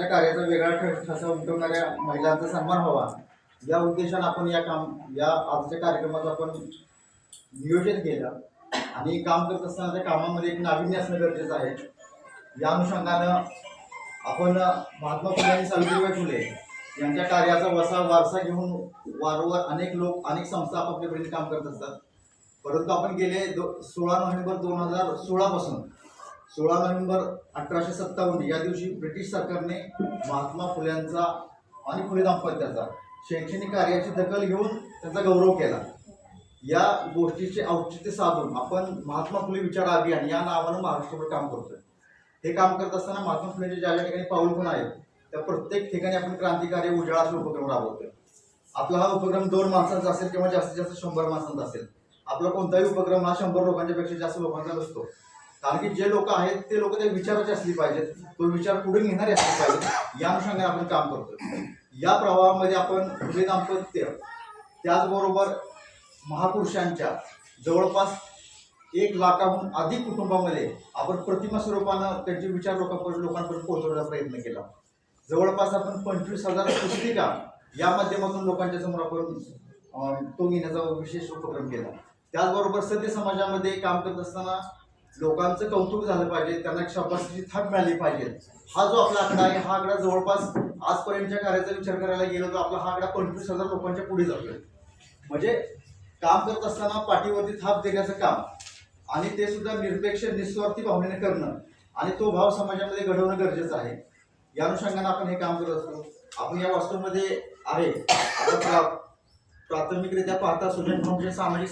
वेगळा ठ- ठसा उमटवणाऱ्या महिलांचा सन्मान व्हावा. या उद्देशाने आपण या काम या आजच्या कार्यक्रमाचं आपण नियोजन केलं. आणि काम करत असताना त्या कामामध्ये एक नाविन्य असणं गरजेचं आहे. या अनुषंगानं आपण महात्मा फुले आणि सावित्रीबाई फुले यांच्या कार्याचा वसा वारसा घेऊन वारंवार अनेक लोक अनेक संस्था आपापल्यापर्यंत काम करत असतात. परंतु आपण गेले दो सोळा नोव्हेंबर दोन हजार सोळापासून सोळा नोव्हेंबर अठराशे सत्तावन्न या दिवशी ब्रिटिश सरकारने महात्मा फुल्यांचा आणि फुले दाम्पत्याचा शैक्षणिक कार्याची दखल घेऊन त्यांचा गौरव केला. या गोष्टीचे औचित्य साधून आपण महात्मा फुले विचार अभियान या नावानं महाराष्ट्रभर काम करतोय. हे काम करत असताना महात्मा फुलेचे ज्या ज्या ठिकाणी पाऊल पण आहेत त्या प्रत्येक ठिकाणी आपण क्रांतिकारी उजाळाचा उपक्रम राबवतोय. आपला हा उपक्रम दोन माणसांचा असेल किंवा जास्तीत जास्त शंभर माणसांचा असेल आपला कोणताही उपक्रम हा शंभर लोकांच्या पेक्षा जास्त लोकांचा नसतो. कारण की जे लोक आहेत ते लोक त्या विचाराचे असली पाहिजेत. तो विचार पुढे घेणारे असले पाहिजेत. या अनुषंगाने आपण काम करतो या प्रवाहामध्ये आपण हृदय दाम्पत्य त्याचबरोबर महापुरुषांच्या जवळपास एक लाखाहून अधिक कुटुंबामध्ये आपण प्रतिमा स्वरूपानं त्यांचे विचार लोकांपर्यंत लोकांपर्यंत पोहोचवण्याचा प्रयत्न केला. जवळपास आपण पंचवीस हजार पुस्तिका या माध्यमातून लोकांच्या समोर आपण तो घेण्याचा विशेष उपक्रम केला. त्याचबरोबर सत्य समाजामध्ये काम करत असताना लोकांचं कौतुक झालं पाहिजे त्यांना शब्दाची शाबासकीची थाप मिळाली पाहिजे. हा जो आपला आकडा आहे हा आकडा जवळपास आजपर्यंतच्या कार्याचा विचार करायला गेलो तर आपला हा आकडा पंचवीस हजार लोकांच्या पुढे जातोय. म्हणजे काम करत असताना पाठीवरती थाप देण्याचं काम आणि ते सुद्धा निरपेक्ष निस्वार्थी भावनेने करणं आणि तो भाव समाजामध्ये घडवणं गरजेचं आहे. या अनुषंगाने आपण हे काम करत असतो. आपण या वास्तूमध्ये आहे. प्राथमिकरित्या पाहता सुजन फाउंडेशन सामाजिक